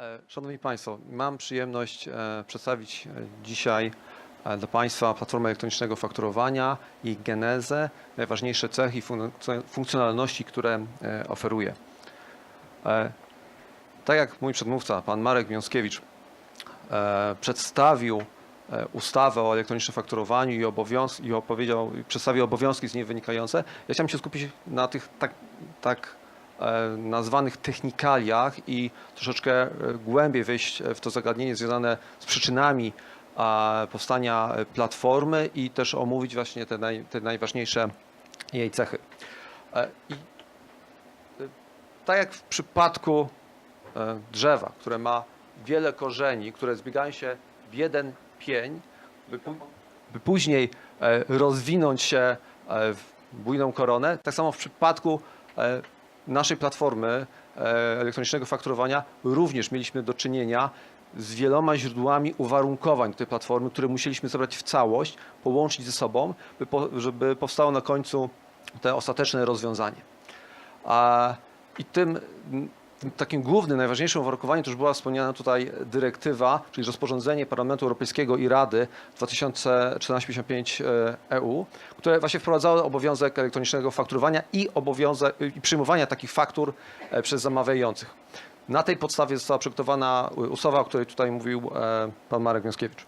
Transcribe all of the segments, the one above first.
E, Szanowni Państwo, mam przyjemność e, przedstawić e, dzisiaj dla Państwa platformę elektronicznego fakturowania, jej genezę, najważniejsze cechy i funkcjo- funkcjonalności, które oferuje. Tak jak mój przedmówca, pan Marek Wiąskiewicz, e, przedstawił ustawę o elektronicznym fakturowaniu i, obowiąz- i opowiedział, przedstawił obowiązki z niej wynikające, ja chciałem się skupić na tych tak, tak nazwanych technikaliach i troszeczkę e, głębiej wejść w to zagadnienie związane z przyczynami powstania e, platformy i też omówić właśnie te, naj, te najważniejsze jej cechy. E, I e, tak jak w przypadku e, drzewa, które ma wiele korzeni, które zbiegają się w jeden pień, by, by później e, rozwinąć się e, w bujną koronę, tak samo w przypadku e, naszej platformy e, elektronicznego fakturowania również mieliśmy do czynienia z wieloma źródłami uwarunkowań tej platformy, które musieliśmy zebrać w całość, połączyć ze sobą, żeby powstało na końcu te ostateczne rozwiązanie. I tym takim głównym, najważniejszym uwarunkowaniem to już była wspomniana tutaj dyrektywa, czyli rozporządzenie Parlamentu Europejskiego i Rady 2014-55 EU, E które właśnie wprowadzało obowiązek elektronicznego fakturowania i obowiązek i przyjmowania takich faktur e, przez zamawiających. Na tej podstawie została przygotowana ustawa, o której tutaj mówił e, pan Marek Wiąskiewicz.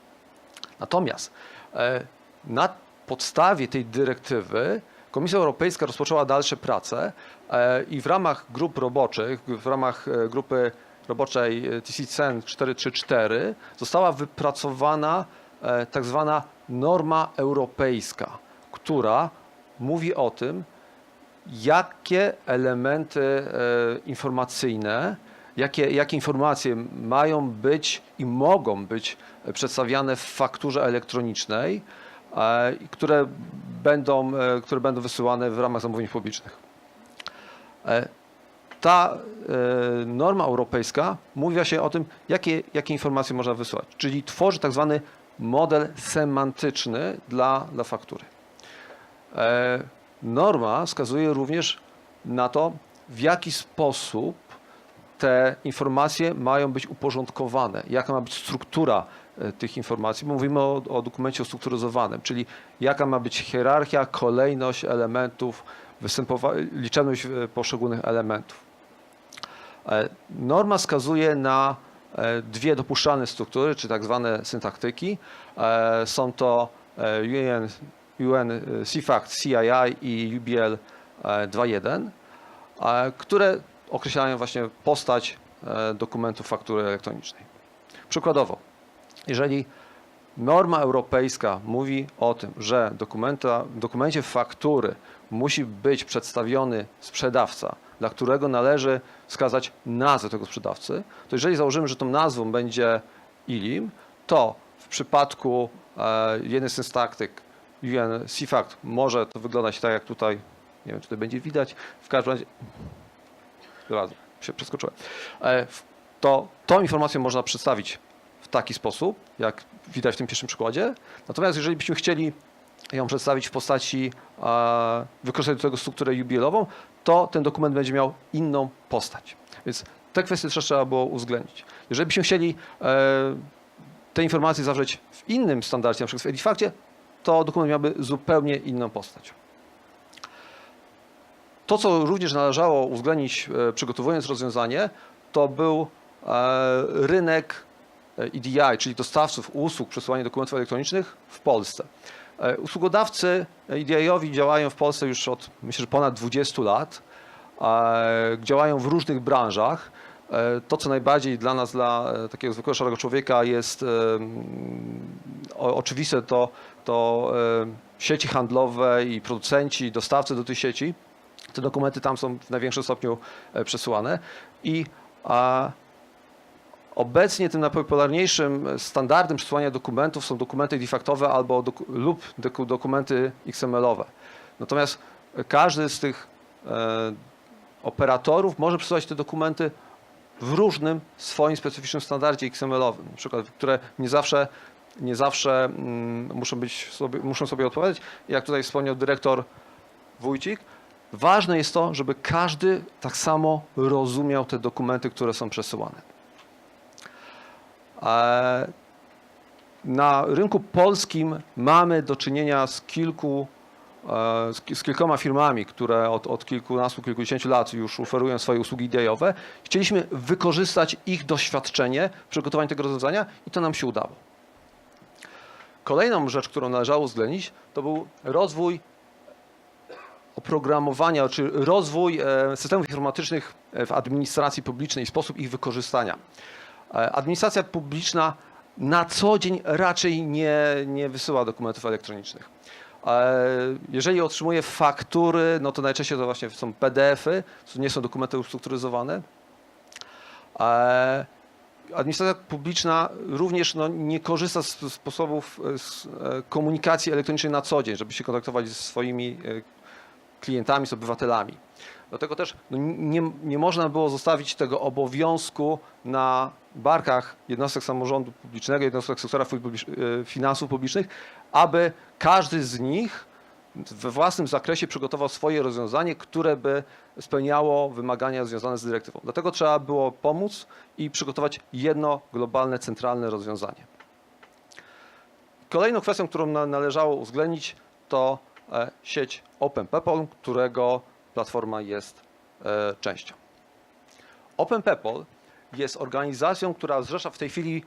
Natomiast e, na podstawie tej dyrektywy Komisja Europejska rozpoczęła dalsze prace e, i w ramach grup roboczych, w ramach e, grupy roboczej e, TCCN 434 została wypracowana tak zwana norma europejska, która mówi o tym, jakie elementy informacyjne, jakie, jakie informacje mają być i mogą być przedstawiane w fakturze elektronicznej, które będą, e, które będą wysyłane w ramach zamówień publicznych. E, Ta e, norma europejska mówi właśnie o tym, jakie, jakie informacje można wysłać, czyli tworzy tak zwany model semantyczny dla, dla faktury. E, Norma wskazuje również na to, w jaki sposób te informacje mają być uporządkowane, jaka ma być struktura e, tych informacji, bo mówimy o, o dokumencie ustrukturyzowanym, czyli jaka ma być hierarchia, kolejność elementów, liczebność e, poszczególnych elementów. E, Norma wskazuje na e, dwie dopuszczalne struktury, czy tak zwane syntaktyki. E, Są to e, UN, UN e, CFACT, CII i UBL e, 2.1, e, które określają właśnie postać e, dokumentu faktury elektronicznej. Przykładowo, jeżeli norma europejska mówi o tym, że dokumenta, w dokumencie faktury musi być przedstawiony sprzedawca, dla którego należy wskazać nazwę tego sprzedawcy, to jeżeli założymy, że tą nazwą będzie ILIM, to w przypadku e, jednej z synstaktyk UN CFACT może to wyglądać tak jak tutaj, nie wiem czy to będzie widać, w każdym razie Dobra, się przeskoczyłem. E, To tą informację można przedstawić taki sposób, jak widać w tym pierwszym przykładzie. Natomiast jeżeli byśmy chcieli ją przedstawić w postaci e, wykorzystać do tego strukturę UBL-ową, to ten dokument będzie miał inną postać. Więc te kwestie też trzeba było uwzględnić. Jeżeli byśmy chcieli e, te informacje zawrzeć w innym standardzie, na przykład w Edifakcie, to dokument miałby zupełnie inną postać. To, co również należało uwzględnić e, przygotowując rozwiązanie, to był e, rynek EDI, czyli dostawców usług przesyłania dokumentów elektronicznych w Polsce. E, Usługodawcy EDI-owi działają w Polsce już od myślę, że ponad 20 lat. E, Działają w różnych branżach. E, To, co najbardziej dla nas, dla e, takiego zwykłego szarego człowieka jest e, oczywiste, to, to e, sieci handlowe i producenci, dostawcy do tych sieci. Te dokumenty tam są w największym stopniu e, przesyłane i a, obecnie tym najpopularniejszym standardem przesyłania dokumentów są dokumenty defaktowe albo lub doku, dokumenty XML-owe. Natomiast każdy z tych e, operatorów może przesyłać te dokumenty w różnym swoim specyficznym standardzie XML-owym, na przykład, które nie zawsze, nie zawsze mm, muszą, być sobie, muszą sobie odpowiadać. Jak tutaj wspomniał dyrektor Wójcik, ważne jest to, żeby każdy tak samo rozumiał te dokumenty, które są przesyłane. E, Na rynku polskim mamy do czynienia z kilku e, z, ki- z kilkoma firmami, które od, od kilkunastu, kilkudziesięciu lat już oferują swoje usługi DI-owe. Chcieliśmy wykorzystać ich doświadczenie w przygotowaniu tego rozwiązania i to nam się udało. Kolejną rzecz, którą należało uwzględnić, to był rozwój oprogramowania, czy rozwój e, systemów informatycznych w administracji publicznej sposób ich wykorzystania. E, Administracja publiczna na co dzień raczej nie, nie wysyła dokumentów elektronicznych. E, Jeżeli otrzymuje faktury, no to najczęściej to właśnie są PDF-y, to nie są dokumenty ustrukturyzowane. E, Administracja publiczna również no, nie korzysta z sposobów z, komunikacji elektronicznej na co dzień, żeby się kontaktować ze swoimi klientami, z obywatelami. Dlatego też no, nie, nie można było zostawić tego obowiązku na barkach jednostek samorządu publicznego, jednostek sektora e, finansów publicznych, aby każdy z nich we własnym zakresie przygotował swoje rozwiązanie, które by spełniało wymagania związane z dyrektywą. Dlatego trzeba było pomóc i przygotować jedno globalne, centralne rozwiązanie. Kolejną kwestią, którą na- należało uwzględnić, to e, sieć OpenPeople, którego platforma jest e, częścią. OpenPeople jest organizacją, która zrzesza w tej chwili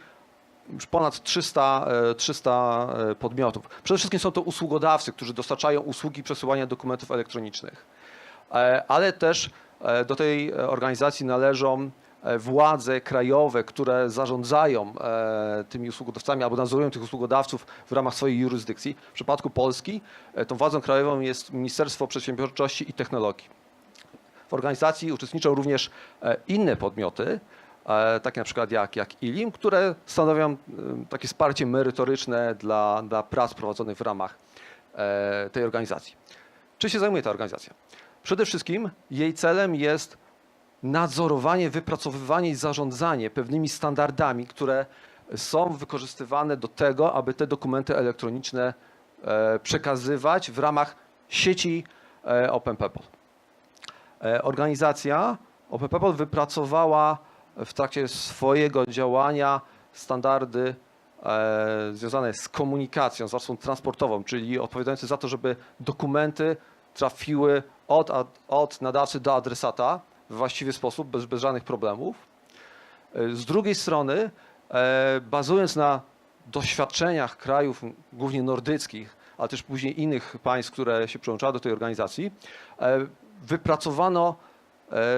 już ponad 300, e, 300 e, podmiotów. Przede wszystkim są to usługodawcy, którzy dostarczają usługi przesyłania dokumentów elektronicznych, E, ale też e, do tej e, organizacji należą e, władze krajowe, które zarządzają e, tymi usługodawcami albo nadzorują tych usługodawców w ramach swojej jurysdykcji. W przypadku Polski e, tą władzą krajową jest Ministerstwo Przedsiębiorczości i Technologii. W organizacji uczestniczą również e, inne podmioty, e, takie na przykład jak, jak ILIM, które stanowią e, takie wsparcie merytoryczne dla, dla prac prowadzonych w ramach e, tej organizacji. Czym się zajmuje ta organizacja? Przede wszystkim jej celem jest nadzorowanie, wypracowywanie i zarządzanie pewnymi standardami, które są wykorzystywane do tego, aby te dokumenty elektroniczne e, przekazywać w ramach sieci e, OpenPeople. E, Organizacja OpenPeople wypracowała w trakcie swojego działania standardy związane z komunikacją, z warstwą transportową, czyli odpowiadające za to, żeby dokumenty trafiły od, od nadawcy do adresata w właściwy sposób, bez, bez żadnych problemów. E, Z drugiej strony, e, bazując na doświadczeniach krajów, głównie nordyckich, ale też później innych państw, które się przyłączały do tej organizacji, e, wypracowano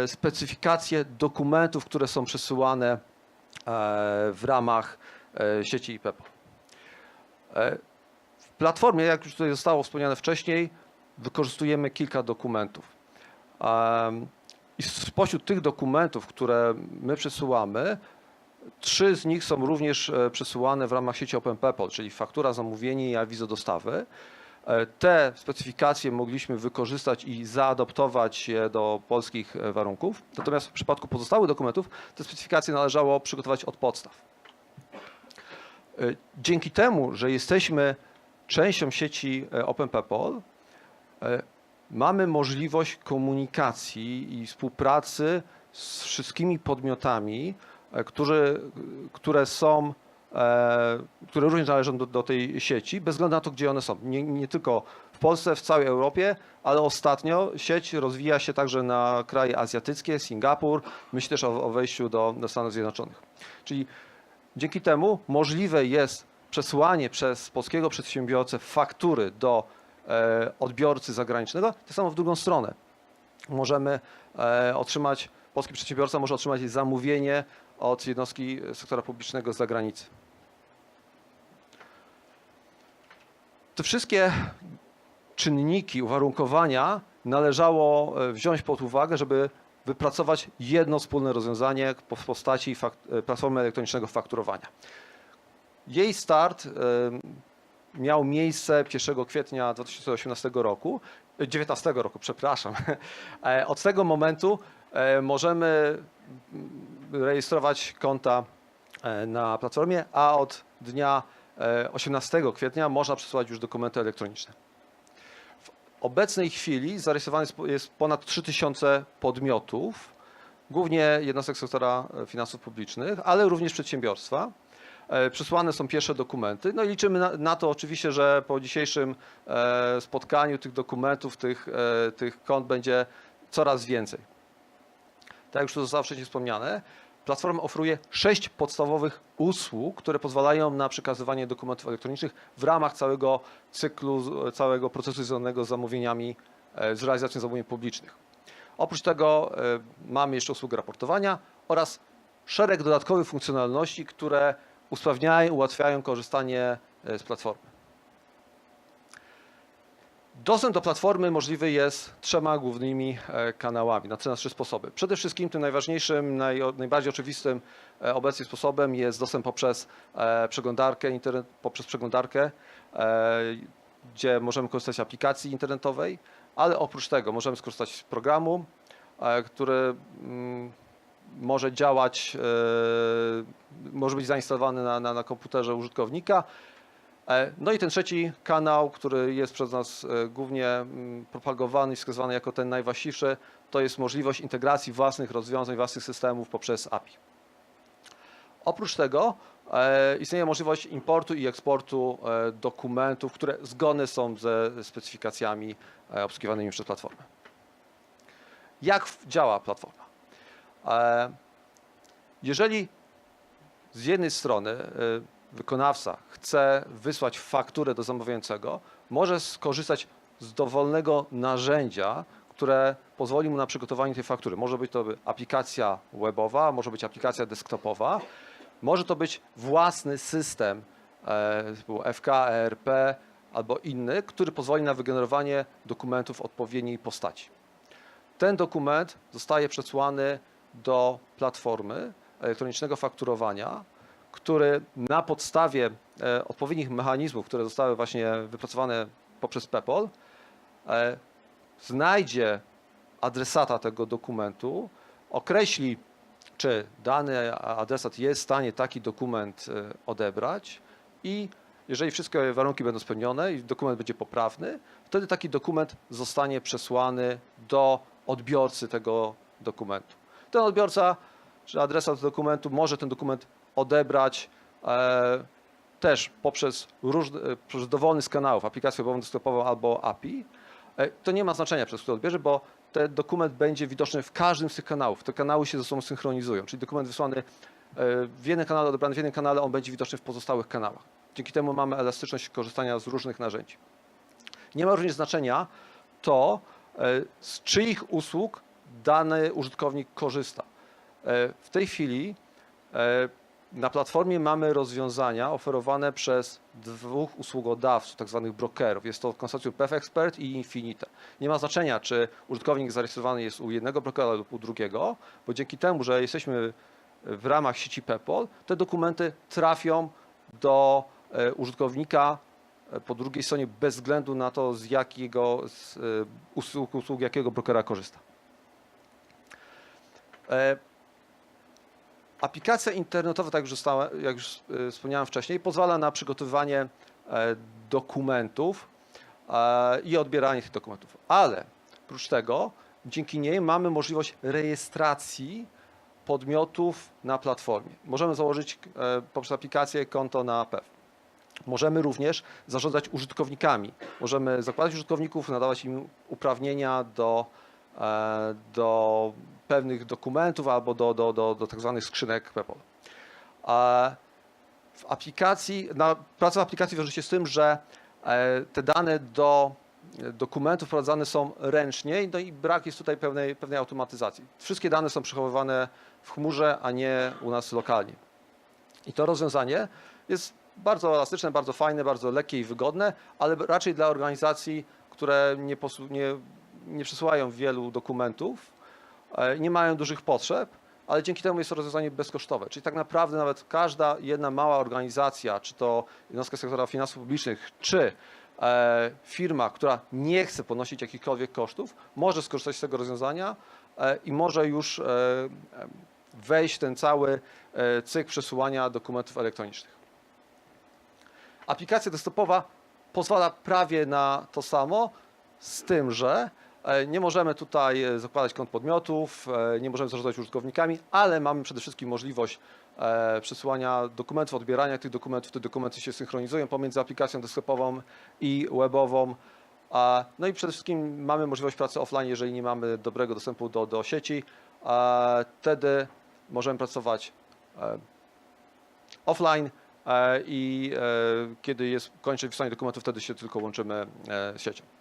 specyfikacje dokumentów, które są przesyłane w ramach sieci IPEPO. E, W platformie, jak już tutaj zostało wspomniane wcześniej, wykorzystujemy kilka dokumentów. I spośród tych dokumentów, które my przesyłamy, trzy z nich są również e, przesyłane w ramach sieci OpenPeople, czyli faktura, zamówienie i awizo dostawy. E, Te specyfikacje mogliśmy wykorzystać i zaadoptować je do polskich e, warunków. Natomiast w przypadku pozostałych dokumentów te specyfikacje należało przygotować od podstaw. Dzięki temu, że jesteśmy częścią sieci e, OpenPeople, e, mamy możliwość komunikacji i współpracy z wszystkimi podmiotami, e, którzy, które są, e, które również należą do, do tej sieci, bez względu na to, gdzie one są. Nie, nie tylko w Polsce, w całej Europie, ale ostatnio sieć rozwija się także na kraje azjatyckie, Singapur, myślę też o, o wejściu do, do Stanów Zjednoczonych. Czyli dzięki temu możliwe jest przesyłanie przez polskiego przedsiębiorcę faktury do odbiorcy zagranicznego, tak samo w drugą stronę. Możemy e, otrzymać, polski przedsiębiorca może otrzymać zamówienie od jednostki sektora publicznego z zagranicy. Te wszystkie czynniki, uwarunkowania należało e, wziąć pod uwagę, żeby wypracować jedno wspólne rozwiązanie w postaci e, platformy elektronicznego fakturowania. Jej start e, miał miejsce 1 kwietnia 2018 roku, e, 19 roku, przepraszam. E, Od tego momentu e, możemy rejestrować konta e, na platformie, a od dnia e, 18 kwietnia można przesyłać już dokumenty elektroniczne. W obecnej chwili zarejestrowanych jest- ponad 3000 podmiotów, głównie jednostek sektora finansów publicznych, ale również przedsiębiorstwa. E, przesłane są pierwsze dokumenty. No i liczymy na, na to oczywiście, że po dzisiejszym e, spotkaniu tych dokumentów, tych, e, tych kont będzie coraz więcej. Tak już tu zostało wcześniej wspomniane, platforma oferuje sześć podstawowych usług, które pozwalają na przekazywanie dokumentów elektronicznych w ramach całego cyklu, całego procesu związanego z zamówieniami, z realizacją zamówień publicznych. Oprócz tego mamy jeszcze usługę raportowania oraz szereg dodatkowych funkcjonalności, które usprawniają, ułatwiają korzystanie e, z platformy. Dostęp do platformy możliwy jest trzema głównymi e, kanałami, na, trzy sposoby. Przede wszystkim tym najważniejszym, naj, najbardziej oczywistym e, obecnie sposobem jest dostęp poprzez przeglądarkę, internet, poprzez przeglądarkę, gdzie możemy korzystać z aplikacji internetowej, ale oprócz tego możemy skorzystać z programu, który mm, może działać, e, może być zainstalowany na, na, na komputerze użytkownika. E, No i ten trzeci kanał, który jest przez nas e, głównie mm, propagowany i wskazywany jako ten najwłaściwszy, to jest możliwość integracji własnych rozwiązań, własnych systemów poprzez API. Oprócz tego istnieje możliwość importu i eksportu dokumentów, które zgodne są ze specyfikacjami obsługiwanymi przez platformę. Jak działa platforma? E, Jeżeli z jednej strony e, wykonawca chce wysłać fakturę do zamawiającego, może skorzystać z dowolnego narzędzia, które pozwoli mu na przygotowanie tej faktury. Może być to aplikacja webowa, może być aplikacja desktopowa, może to być własny system e, FK, ERP albo inny, który pozwoli na wygenerowanie dokumentów odpowiedniej postaci. Ten dokument zostaje przesłany do platformy elektronicznego fakturowania, który na podstawie e, odpowiednich mechanizmów, które zostały właśnie wypracowane poprzez PEPOL, e, znajdzie adresata tego dokumentu, określi, czy dany adresat jest w stanie taki dokument e, odebrać i jeżeli wszystkie warunki będą spełnione i dokument będzie poprawny, wtedy taki dokument zostanie przesłany do odbiorcy tego dokumentu. Ten odbiorca, czy adresat dokumentu może ten dokument odebrać e, też poprzez, różne, e, dowolny z kanałów, aplikację webową, desktopową albo API. E, to nie ma znaczenia, przez który odbierze, bo ten dokument będzie widoczny w każdym z tych kanałów. Te kanały się ze sobą synchronizują, czyli dokument wysłany e, w jednym kanale, odebrany w jednym kanale, on będzie widoczny w pozostałych kanałach. Dzięki temu mamy elastyczność korzystania z różnych narzędzi. Nie ma również znaczenia to, e, z czyich usług dany użytkownik korzysta. E, W tej chwili e, na platformie mamy rozwiązania oferowane przez dwóch usługodawców, tak zwanych brokerów. Jest to konsorcjum PFExpert i Infinite. Nie ma znaczenia, czy użytkownik zarejestrowany jest u jednego brokera lub u drugiego, bo dzięki temu, że jesteśmy w ramach sieci PEPOL, te dokumenty trafią do e, użytkownika po drugiej stronie bez względu na to, z jakiego z usług, usług jakiego brokera korzysta. E, Aplikacja internetowa, tak jak już, e, wspomniałem wcześniej, pozwala na przygotowywanie e, dokumentów i odbieranie tych dokumentów. Ale oprócz tego, dzięki niej mamy możliwość rejestracji podmiotów na platformie. Możemy założyć poprzez aplikację konto na PEW. Możemy również zarządzać użytkownikami. Możemy zakładać użytkowników, nadawać im uprawnienia do, do pewnych dokumentów albo do, do, do, do tak zwanych skrzynek PEPOL. A W aplikacji, na, praca w aplikacji wiąże się z tym, że e, te dane do e, dokumentów wprowadzane są ręcznie no i brak jest tutaj pewnej, pewnej automatyzacji. Wszystkie dane są przechowywane w chmurze, a nie u nas lokalnie. I to rozwiązanie jest bardzo elastyczne, bardzo fajne, bardzo lekkie i wygodne, ale raczej dla organizacji, które nie, nie, nie przesyłają wielu dokumentów, nie mają dużych potrzeb, ale dzięki temu jest to rozwiązanie bezkosztowe. Czyli tak naprawdę nawet każda jedna mała organizacja, czy to jednostka sektora finansów publicznych, czy e, firma, która nie chce ponosić jakichkolwiek kosztów, może skorzystać z tego rozwiązania e, i może już e, e, wejść w ten cały e, cykl przesyłania dokumentów elektronicznych. Aplikacja desktopowa pozwala prawie na to samo, z tym, że E, Nie możemy tutaj e, zakładać kont podmiotów, e, nie możemy zarządzać użytkownikami, ale mamy przede wszystkim możliwość e, przesyłania dokumentów, odbierania tych dokumentów. Te dokumenty się synchronizują pomiędzy aplikacją desktopową i webową. No i przede wszystkim mamy możliwość pracy offline, jeżeli nie mamy dobrego dostępu do, do sieci. Wtedy możemy pracować e, offline e, i e, kiedy jest kończy wysłanie dokumentów, wtedy się tylko łączymy e, z siecią.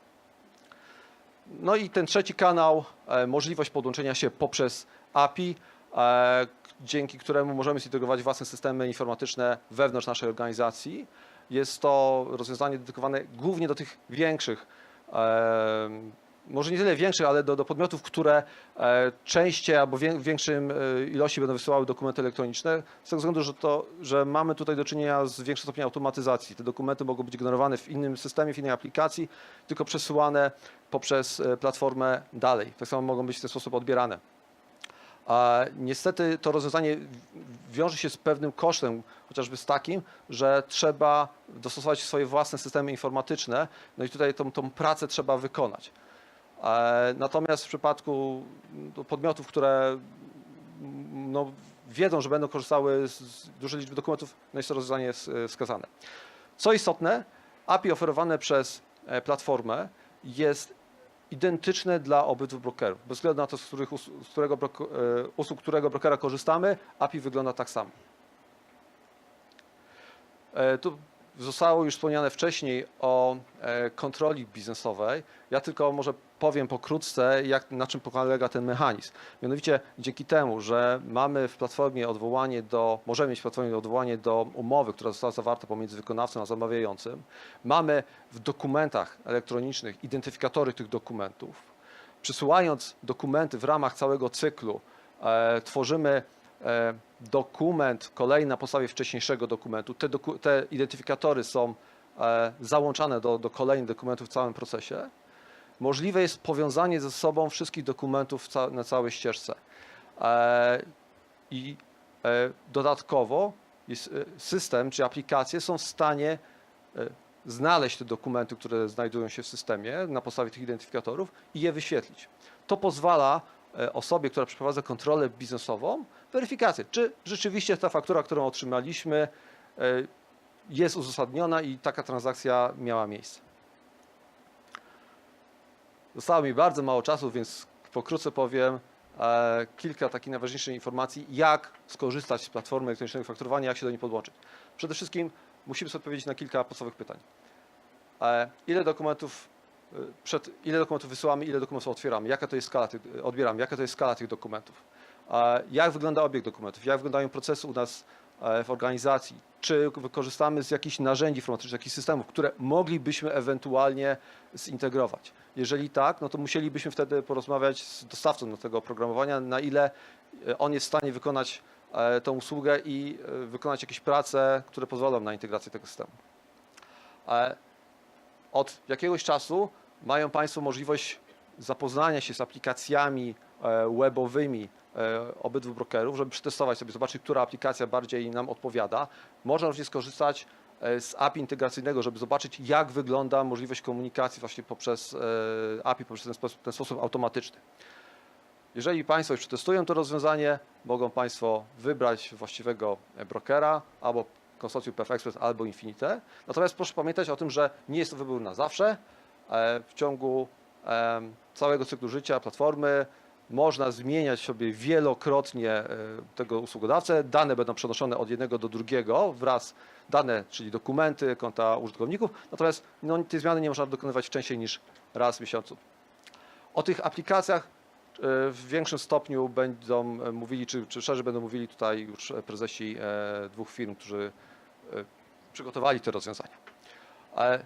No i ten trzeci kanał, e, możliwość podłączenia się poprzez API, e, dzięki któremu możemy zintegrować własne systemy informatyczne wewnątrz naszej organizacji. Jest to rozwiązanie dedykowane głównie do tych większych, e, może nie tyle większych, ale do, do podmiotów, które e, częściej albo w większym e, ilości będą wysyłały dokumenty elektroniczne, z tego względu, że, to, że mamy tutaj do czynienia z większym stopniem automatyzacji. Te dokumenty mogą być generowane w innym systemie, w innej aplikacji, tylko przesyłane poprzez e, platformę dalej. Tak samo mogą być w ten sposób odbierane. A niestety to rozwiązanie wiąże się z pewnym kosztem, chociażby z takim, że trzeba dostosować swoje własne systemy informatyczne, no i tutaj tą, tą pracę trzeba wykonać. E, Natomiast w przypadku podmiotów, które no, wiedzą, że będą korzystały z- dużej liczby dokumentów, no jest to rozwiązanie s- wskazane. Co istotne, API oferowane przez e, platformę jest identyczne dla obydwu brokerów. Bez względu na to, z, których, z którego e, usług którego brokera korzystamy, API wygląda tak samo. E, Tu zostało już wspomniane wcześniej o e, kontroli biznesowej. Ja tylko może powiem pokrótce, jak, na czym polega ten mechanizm. Mianowicie dzięki temu, że mamy w platformie odwołanie do, możemy mieć w platformie odwołanie do umowy, która została zawarta pomiędzy wykonawcą a zamawiającym, mamy w dokumentach elektronicznych identyfikatory tych dokumentów. Przesyłając dokumenty w ramach całego cyklu, e, tworzymy dokument kolejny na podstawie wcześniejszego dokumentu. Te, doku, te identyfikatory są e, załączane do, do kolejnych dokumentów w całym procesie. Możliwe jest powiązanie ze sobą wszystkich dokumentów ca, na całej ścieżce. E, I e, dodatkowo e, system czy aplikacje są w stanie e, znaleźć te dokumenty, które znajdują się w systemie na podstawie tych identyfikatorów i je wyświetlić. To pozwala e, osobie, która przeprowadza kontrolę biznesową, weryfikację, czy rzeczywiście ta faktura, którą otrzymaliśmy, e, jest uzasadniona i taka transakcja miała miejsce. Zostało mi bardzo mało czasu, więc pokrótce powiem e, kilka takich najważniejszych informacji, jak skorzystać z platformy elektronicznego fakturowania, jak się do niej podłączyć. Przede wszystkim musimy sobie odpowiedzieć na kilka podstawowych pytań. E, ile dokumentów e, przed, ile dokumentów wysyłamy, ile dokumentów otwieramy, jaka to jest skala tych, odbieramy, jaka to jest skala tych dokumentów, jak wygląda obieg dokumentów, jak wyglądają procesy u nas e, w organizacji, czy wykorzystamy z jakichś narzędzi informatycznych, jakichś systemów, które moglibyśmy ewentualnie zintegrować. Jeżeli tak, no to musielibyśmy wtedy porozmawiać z dostawcą do tego oprogramowania, na ile e, on jest w stanie wykonać e, tą usługę i wykonać jakieś prace, które pozwolą na integrację tego systemu. Od jakiegoś czasu mają Państwo możliwość zapoznania się z aplikacjami e, webowymi e, obydwu brokerów, żeby przetestować sobie, zobaczyć, która aplikacja bardziej nam odpowiada. Można również skorzystać e, z API integracyjnego, żeby zobaczyć, jak wygląda możliwość komunikacji właśnie poprzez API, poprzez ten sposób, ten sposób automatyczny. Jeżeli Państwo już przetestują to rozwiązanie, mogą Państwo wybrać właściwego brokera albo konsorcjum PF Express albo Infinite. Natomiast proszę pamiętać o tym, że nie jest to wybór na zawsze. E, W ciągu całego cyklu życia platformy można zmieniać sobie wielokrotnie e, tego usługodawcę. Dane będą przenoszone od jednego do drugiego wraz dane, czyli dokumenty, konta użytkowników. Natomiast no, tej zmiany nie można dokonywać wcześniej niż raz w miesiącu. O tych aplikacjach w większym stopniu będą e, mówili, czy, czy szerzej będą mówili tutaj już e, prezesi e, dwóch firm, którzy e, przygotowali te rozwiązania. Ale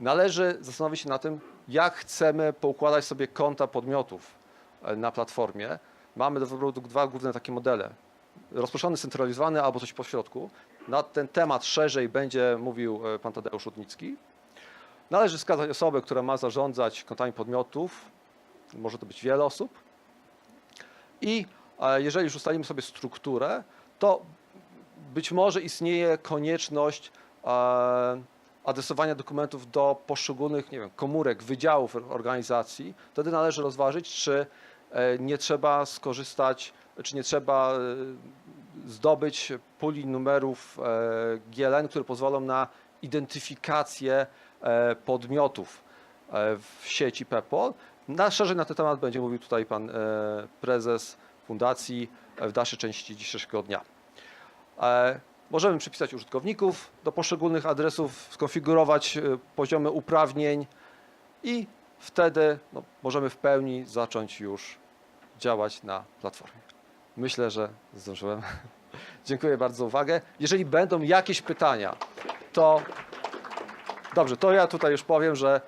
należy zastanowić się na tym, jak chcemy poukładać sobie konta podmiotów e, na platformie. Mamy do wyboru dwa główne takie modele. Rozproszony, centralizowany albo coś pośrodku. Na ten temat szerzej będzie mówił e, pan Tadeusz Rudnicki. Należy wskazać osobę, która ma zarządzać kontami podmiotów. Może to być wiele osób. I e, jeżeli już ustalimy sobie strukturę, to być może istnieje konieczność e, adresowania dokumentów do poszczególnych, nie wiem, komórek, wydziałów organizacji, wtedy należy rozważyć, czy e, nie trzeba skorzystać, czy nie trzeba zdobyć puli numerów GLN, które pozwolą na identyfikację podmiotów w sieci PEPOL. Na szerzej na ten temat będzie mówił tutaj pan e, prezes fundacji e, w dalszej części dzisiejszego dnia. E, Możemy przypisać użytkowników do poszczególnych adresów, skonfigurować poziomy uprawnień i wtedy no, możemy w pełni zacząć już działać na platformie. Myślę, że zdążyłem. Dziękuję bardzo za uwagę. Jeżeli będą jakieś pytania, to dobrze, to ja tutaj już powiem, że